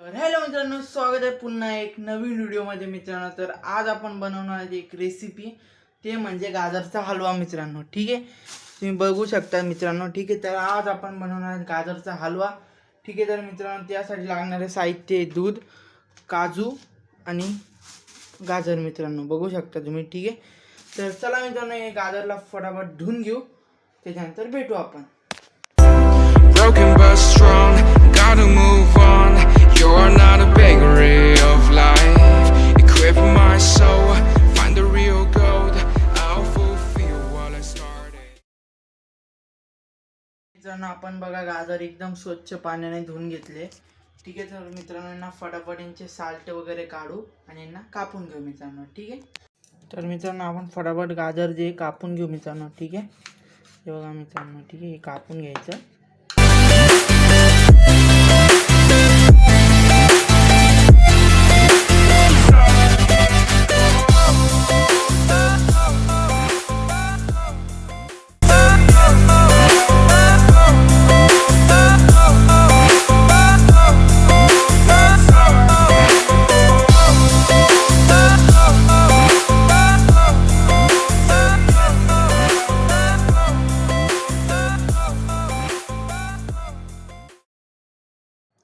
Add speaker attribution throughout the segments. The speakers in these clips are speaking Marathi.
Speaker 1: तर हॅलो मित्रांनो स्वागत आहे पुन्हा एक नवीन व्हिडिओमध्ये मित्रांनो. तर आज आपण बनवणार आहे एक रेसिपी ते म्हणजे गाजरचा हलवा मित्रांनो ठीक आहे? तुम्ही बघू शकता मित्रांनो ठीक आहे? तर आज आपण बनवणार आहे गाजरचा हलवा. ठीक आहे? तर मित्रांनो त्यासाठी लागणारे साहित्य आहे दूध काजू आणि गाजर मित्रांनो. बघू शकता तुम्ही ठीक आहे? तर चला मित्रांनो हे गाजरला फटाफट धुवून घेऊ. त्याच्यानंतर भेटू आपण. मित्रांनो आपण बघा गाजर एकदम स्वच्छ पाण्याने धुवून घेतले. ठीक आहे तर मित्रांनो यांना फटाफट यांचे साल्ट वगैरे काढू आणि यांना कापून घेऊ मित्रांनो ठीक आहे? तर मित्रांनो आपण फटाफट गाजर जे कापून घेऊ मित्रांनो ठीक आहे? हे बघा मित्रांनो ठीक आहे हे कापून घ्यायचं.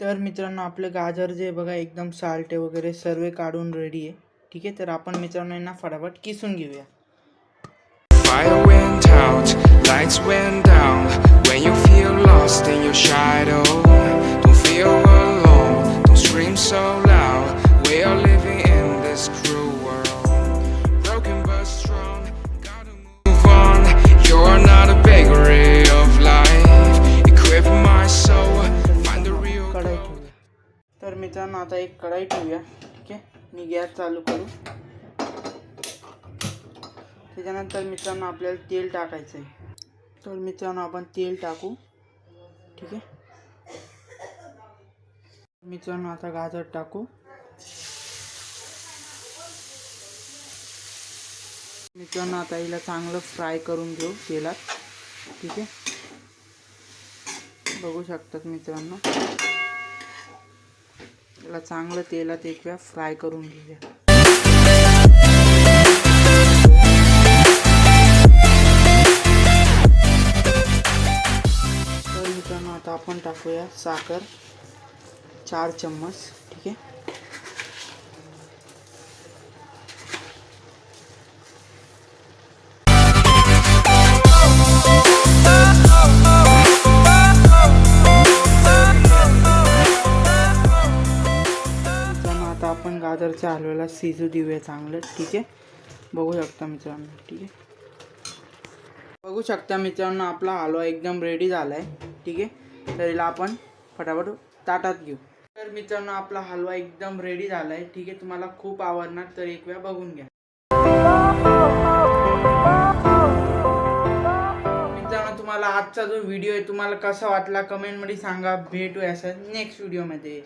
Speaker 1: तर मित्रांनो आपले गाजर जे बघा एकदम साल्टे वगैरे सर्व काढून रेडी आहे ठीक आहे तर आपण मित्रांनो यांना फटाफट किसून घेऊया
Speaker 2: Fire went out, lights went down. When you feel lost in your shadow, don't feel alone. Don't scream so
Speaker 1: तर मित्रांनो आता एक कढाई ठेवूया. ठीक आहे? मी गॅस चालू करू. त्याच्यानंतर मित्रांनो आपल्याला तेल टाकायचं आहे. तर मित्रांनो आपण तेल टाकू. ठीक आहे? मित्रांनो आता गाजर टाकू. मित्रांनो आता हिला चांगलं फ्राय करून घेऊ तेलात. ठीक आहे? बघू शकतात मित्रांनो. याला चांगलं तेलात एक वेळा फ्राय करून घेऊया. तर मित्रांनो आता आपण टाकूया साखर चार चम्मच ठीक आहे? आपण हलव्याला शिजू देऊया चांगलं ठीक आहे? बघू शकता मित्रांनो ठीक आहे? बघू शकता मित्रांनो आपला हलवा एकदम रेडी झाला आहे ठीक आहे? तर आपण फटाफट ताटात घेऊ. तर मित्रांनो आपला हलवा एकदम रेडी झाला आहे ठीक आहे? तुम्हाला खूप आवडणार तर एक वेळा बघून घ्या. मित्रांनो तुम्हाला आजचा जो व्हिडिओ आहे तुम्हाला कसा वाटला कमेंटमध्ये सांगा. भेटू असं नेक्स्ट व्हिडिओमध्ये